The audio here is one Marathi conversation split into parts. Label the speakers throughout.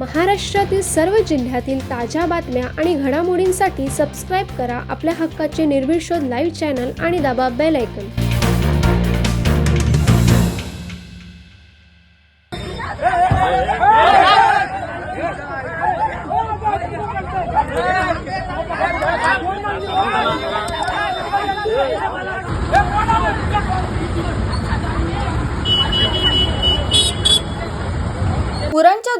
Speaker 1: महाराष्ट्रातील सर्व जिल्ह्यातील ताज्या बातम्या आणि घडामोडींसाठी सबस्क्राईब करा आपल्या हक्काचे निर्भीड शोध लाईव्ह चॅनल आणि दाबा बेल ऐकन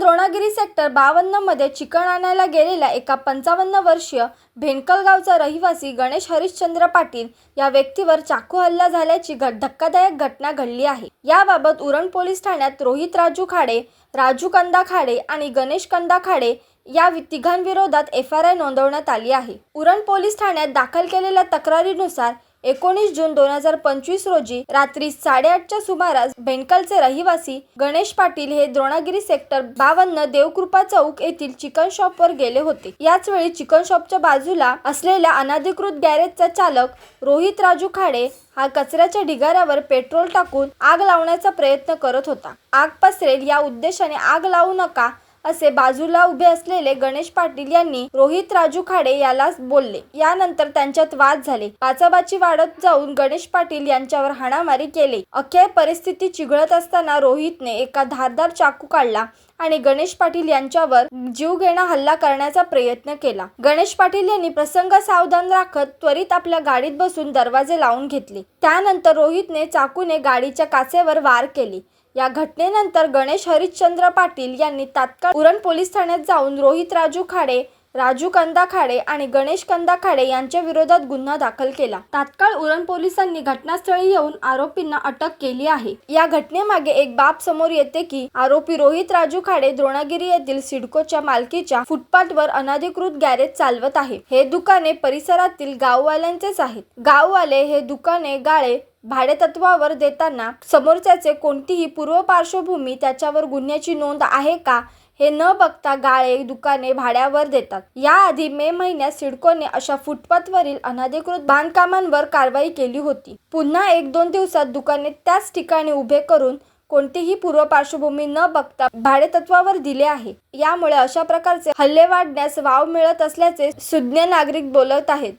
Speaker 2: द्रोणागिरी सेक्टर बावन्नमध्ये चिकन आणायला गेलेल्या एका पंचावन्न वर्षीय भेंकलगावचा रहिवासी गणेश हरिश्चंद्र पाटील या व्यक्तीवर चाकू हल्ला झाल्याची घट धक्कादायक घटना घडली आहे. याबाबत उरण पोलीस ठाण्यात रोहित राजू खाडे राजू कंदा खाडे आणि गणेश कंदा खाडे या तिघांविरोधात एफ आर आय नोंदवण्यात आली आहे. उरण पोलीस ठाण्यात दाखल केलेल्या तक्रारीनुसार एकोणीस जून दोन हजार पंचवीस रोजी रात्री साडेआठच्या सुमारास भेंडकलचे रहिवासी गणेश पाटील हे द्रोणागिरी सेक्टर बावन्न देवकृपा चौक येथील चिकन शॉपवर गेले होते. याच वेळी चिकन शॉपच्या बाजूला असलेल्या अनाधिकृत गॅरेजचा चालक रोहित राजू खाडे हा कचऱ्याच्या ढिगाऱ्यावर पेट्रोल टाकून आग लावण्याचा प्रयत्न करत होता. आग पसरेल या उद्देशाने आग लावू नका असे बाजूला उभे असलेले गणेश पाटील यांनी रोहित राजू खाडे याला बोलले. यानंतर त्यांच्यात वाद झाले. बाचाबाची वाढत जाऊन गणेश पाटील यांच्यावर हाणामारी केली. अख्याय परिस्थिती चिघळत असताना रोहितने एका धारदार चाकू काढला. आणि गणेश पाटील यांच्यावर जीवघेणा हल्ला करण्याचा प्रयत्न केला. गणेश पाटील यांनी प्रसंग सावधान राखत त्वरित आपल्या गाडीत बसून दरवाजे लावून घेतले. त्यानंतर रोहितने चाकूने गाडीच्या काचेवर वार केली. या घटनेनंतर गणेश हरिश्चंद्र पाटील यांनी तात्काळ उरण पोलीस ठाण्यात जाऊन रोहित राजू खाडे राजू कंदा खाडे आणि गणेश कंदा खाडे यांच्या विरोधात गुन्हा दाखल केला. तात्काळ उरण पोलिसांनी घटनास्थळी येऊन आरोपींना अटक केली आहे. या घटनेमागे एक बाब समोर येते की आरोपी रोहित राजू खाडे द्रोणागिरी येथील सिडकोच्या मालकीच्या फुटपाथवर अनधिकृत गॅरेज चालवत आहे. हे दुकाने परिसरातील गाववाल्यांचेच आहेत. गाववाले हे दुकाने गाळे भाडेतत्वावर देताना समोरच्याचे कोणतीही पूर्व पार्श्वभूमी त्याच्यावर गुन्ह्याची नोंद आहे का हे न बघता गाळे दुकाने भाड्यावर देतात. याआधी मे महिन्यात सिडकोने अशा फुटपाथवरील अनधिकृत बांधकामांवर कारवाई केली होती. पुन्हा एक दोन दिवसात दुकाने त्याच ठिकाणी उभे करून कोणतीही पूर्व पार्श्वभूमी न बघता भाडेतत्वावर दिले आहे. यामुळे अशा प्रकारचे हल्ले वाढण्यास वाव मिळत असल्याचे सुज्ञ नागरिक बोलत आहेत.